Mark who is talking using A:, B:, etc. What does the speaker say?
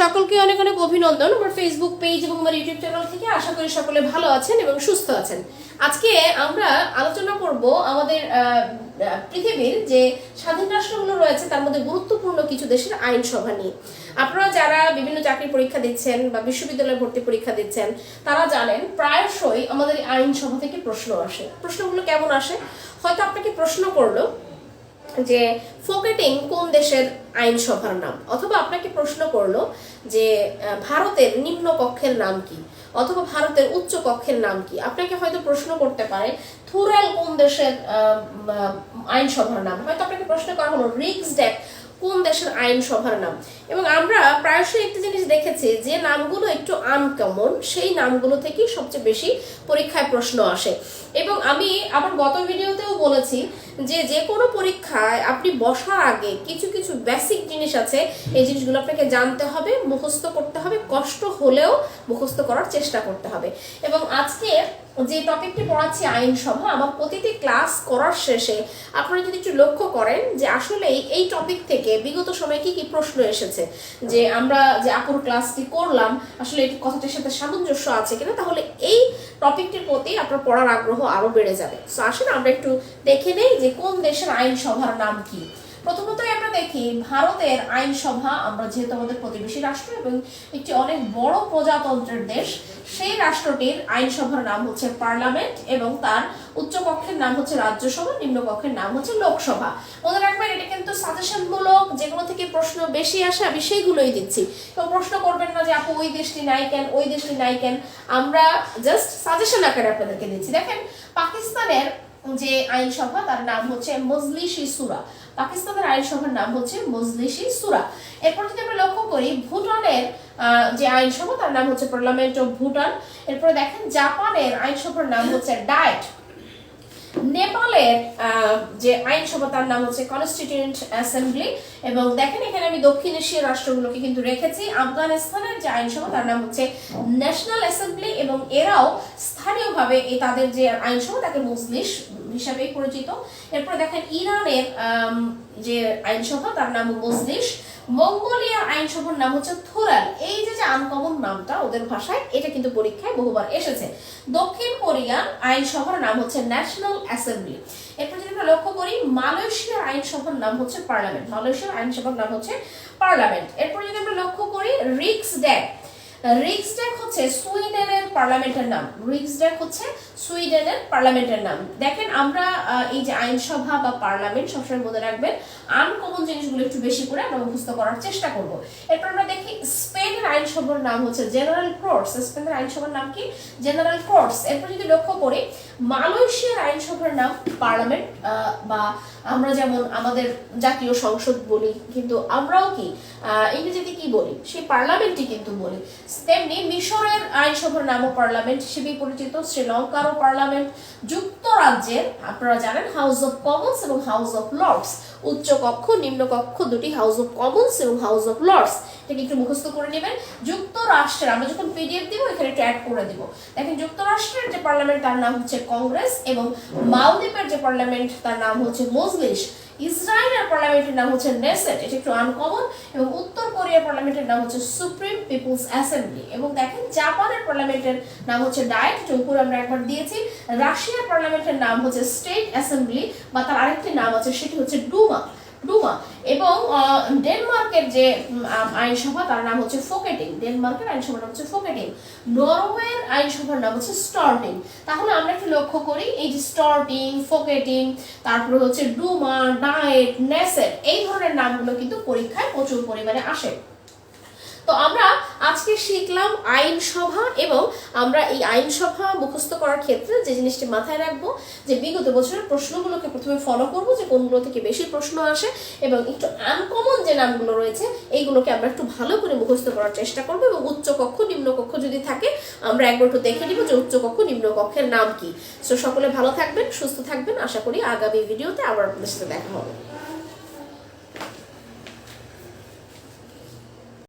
A: সকলকে অনেক অনেক অভিনন্দন। আমার ফেসবুক পেজ এবং আমার ইউটিউব চ্যানেল থেকে আশা করি সকলে ভালো আছেন এবং সুস্থ আছেন। আজকে আমরা আলোচনা করব আমাদের পৃথিবীর যে স্বাধীন রাষ্ট্রগুলো রয়েছে, তার মধ্যে গুরুত্বপূর্ণ কিছু দেশের আইনসভা নিয়ে। আপনারা যারা বিভিন্ন চাকরির পরীক্ষা দিচ্ছেন বা বিশ্ববিদ্যালয়ে ভর্তি পরীক্ষা দিচ্ছেন, তারা জানেন প্রায়শই আমাদের আইনসভা থেকে প্রশ্ন আসে। প্রশ্নগুলো কেমন আসে? হয়তো আপনাকে প্রশ্ন করল যে ফোকেটিং কোন দেশের আইনসভার নাম? অথবা আপনাকে প্রশ্ন করল যে ভারতের নিম্ন কক্ষের নাম কি? অথবা ভারতের উচ্চ কক্ষের নাম কি? আপনাকে হয়তো প্রশ্ন করতে পারে, থুরাল কোন দেশের আইনসভার নাম? হয়তো আপনাকে প্রশ্ন করা হলো রিক্স ড্যাক কোন দেশের আইনসভার নাম? এবং আমরা প্রায়শই একটি জিনিস দেখেছি, যে নামগুলো একটু আনকমন সেই নামগুলো থেকেই সবচেয়ে বেশি পরীক্ষায় প্রশ্ন আসে। এবং আমি আমার গত ভিডিওতেও বলেছি যে যে কোনো পরীক্ষায় আপনি বসার আগে কিছু কিছু বেসিক জিনিস আছে, এই জিনিসগুলো আপনাকে জানতে হবে, মুখস্থ করতে হবে, কষ্ট হলেও মুখস্থ করার চেষ্টা করতে হবে। এবং আজকে যে টপিকটি পড়াচ্ছি আইনসভা, আমার প্রতিটি ক্লাস করার শেষে আপনারা যদি একটু লক্ষ্য করেন যে আসলে এই টপিক থেকে বিগত সময়ে কি কি প্রশ্ন এসেছে? যে আমরা যে আপুর ক্লাসটি করলাম, আসলে এই কথাটির সাথে সামঞ্জস্য আছে কিনা, তাহলে এই টপিকটির প্রতি আপনার পড়ার আগ্রহ আরও বেড়ে যাবে। সো আসলে আমরা একটু দেখে নেই যে কোন দেশের আইনসভার নাম কি। প্রথমতই আমরা দেখি, ভারতের আইনসভা, আমরা যেহেতু আমাদের প্রতিবেশী রাষ্ট্র এবং একটি অনেক বড় প্রজাতন্ত্রের দেশ, সেই রাষ্ট্রটির আইনসভার নাম হচ্ছে পার্লামেন্ট এবং তার উচ্চকক্ষের নাম হচ্ছে রাজ্যসভা, নিম্নকক্ষের নাম হচ্ছে লোকসভা। রাখবেন এটা কিন্তু সাজেশনমূলক যেগুলো থেকে প্রশ্ন বেশি আসে, আমি সেইগুলোই দিচ্ছি। তো প্রশ্ন করবেন না যে, আপু, ওই দেশটি নাই কেন? ওই দেশটি নাই কেন? আমরা জাস্ট সাজেশন আকারে আপনাদেরকে দিচ্ছি। দেখেন, পাকিস্তানের যে আইনসভা, তার নাম হচ্ছে মজলিশি সুরা। পাকিস্তানের আইনসভার নাম হচ্ছে মজলিশি সুরা। এরপর যদি আমরা লক্ষ্য করি, ভুটানের যে আইনসভা, তার নাম হচ্ছে পার্লামেন্ট অফ ভুটান এরপরে দেখেন, জাপানের আইনসভার নাম হচ্ছে ডায়েট নেপালের যে আইনসভা, তার নাম হচ্ছে কনস্টিটিউয়েন্ট অ্যাসেম্বলি এবং দেখেন, এখানে আমি দক্ষিণ এশিয়ার রাষ্ট্রগুলোকে কিন্তু রেখেছি। আফগানিস্তানের যে আইনসভা, তার নাম হচ্ছে ন্যাশনাল অ্যাসেম্বলি এবং এরাও স্থানীয়ভাবে এই তাদের যে আইনসভা, তাকে মজলিস হিসাবেই পরিচিত। এরপর দেখেন, ইরানের যে আইনসভা, তার নাম মজলিস মঙ্গোলিয়ার আইনসভার নাম হচ্ছে থুরাল এই যে যে নামটা ওদের ভাষায়, এটা কিন্তু পরীক্ষায় বহুবার এসেছে। দক্ষিণ কোরিয়ার আইনসভার নাম হচ্ছে ন্যাশনাল অ্যাসেম্বলি এরপর যদি আমরা লক্ষ্য করি, মালয়েশিয়ার আইনসভার নাম হচ্ছে পার্লামেন্ট মালয়েশিয়ার আইনসভার নাম হচ্ছে পার্লামেন্ট এরপর যদি আমরা লক্ষ্য করি রিক্স ড্যাক রিক্সডেক হচ্ছে সুইডেনের পার্লামেন্টের নাম। রিক্সডেক হচ্ছে সুইডেনের পার্লামেন্টের নাম। দেখেন, আমরা এই যে আইনসভা বা পার্লামেন্ট সবসময় মনে রাখবেন আনকমন জিনিসগুলো একটু বেশি করে আমরা করার চেষ্টা করব। এরপর আমরা দেখি স্পেনের আইনসভার নাম হচ্ছে জেনারেল কোর্টস স্পেনের আইনসভার নাম কি? জেনারেল কোর্টস এরপর যদি লক্ষ্য করি, মালয়েশিয়ার আইনসভার নাম পার্লামেন্ট বা আমরা যেমন আমাদের জাতীয় সংসদ বলি, কিন্তু আমরাও কি ইংরেজিতে কি বলি? সেই পার্লামেন্টই কিন্তু বলি। তেমনি মিশরের আইনসভার নামও পার্লামেন্ট হিসেবেই পরিচিত, শ্রীলঙ্কারও পার্লামেন্ট, যুক্তরাজ্যের, আপনারা জানেন হাউস অফ কমন্স এবং হাউস অফ লর্ডস উচ্চ কক্ষ, নিম্ন কক্ষ দুটি হাউস অফ কমন্স এবং হাউস অফ লর্ডস এটাকে একটু মুখস্থ করে নেবেন। যুক্তরাষ্ট্রের আমরা যখন পিডিএফ দিব, এখানে একটু অ্যাড করে দিব। দেখেন, যুক্তরাষ্ট্রের যে পার্লামেন্ট, তার নাম হচ্ছে কংগ্রেস এবং মালদ্বীপের যে পার্লামেন্ট, তার নাম হচ্ছে মজলিস ইসরায়েলের পার্লামেন্টের নাম হচ্ছে নেসেট, এটি একটু আনকমন এবং উত্তর কোরিয়ার পার্লামেন্টের নাম হচ্ছে সুপ্রিম পিপুলস অ্যাসেম্বলি, এবং দেখেন জাপানের পার্লামেন্টের নাম হচ্ছে ডায়েট টুকুর আমরা একবার দিয়েছি, রাশিয়ার পার্লামেন্টের নাম হচ্ছে স্টেট অ্যাসেম্বলি, বা তার আরেকটি নাম আছে, সেটি হচ্ছে ডুমা। ডুমা। এবং ডেনমার্কের যে আইনসভা, তার নাম হচ্ছে ফোকেটিং। ডেনমার্কের আইনসভার নাম হচ্ছে ফোকেটিং। নরওয়ের আইনসভার নাম হচ্ছে স্টর্টিং। তাহলে আমরা একটু লক্ষ্য করি, এই যে স্টর্টিং, ফোকেটিং, তারপরে হচ্ছে ডুমা ডায়েট নেসেট এই ধরনের নামগুলো কিন্তু পরীক্ষায় প্রচুর পরিমাণে আসে। তো আমরা আজকে শিখলাম আইনসভা এবং আমরা এই আইনসভা মুখস্থ করার ক্ষেত্রে যে জিনিসটি মাথায় রাখব, যে বিগত বছরের প্রশ্নগুলোকে প্রথমে ফলো করব, যে কোনগুলো থেকে বেশি প্রশ্ন আসে এবং একটু আনকমন যে নামগুলো রয়েছে, এইগুলোকে আমরা একটু ভালো করে মুখস্থ করার চেষ্টা করব এবং উচ্চ কক্ষ নিম্ন কক্ষ যদি থাকে, আমরা একবার একটু দেখে নিব যে উচ্চ কক্ষ নিম্ন কক্ষের নাম কি। সো সকলে ভালো থাকবেন, সুস্থ থাকবেন। আশা করি আগামী ভিডিওতে আবার আপনাদের সাথে দেখা হবে।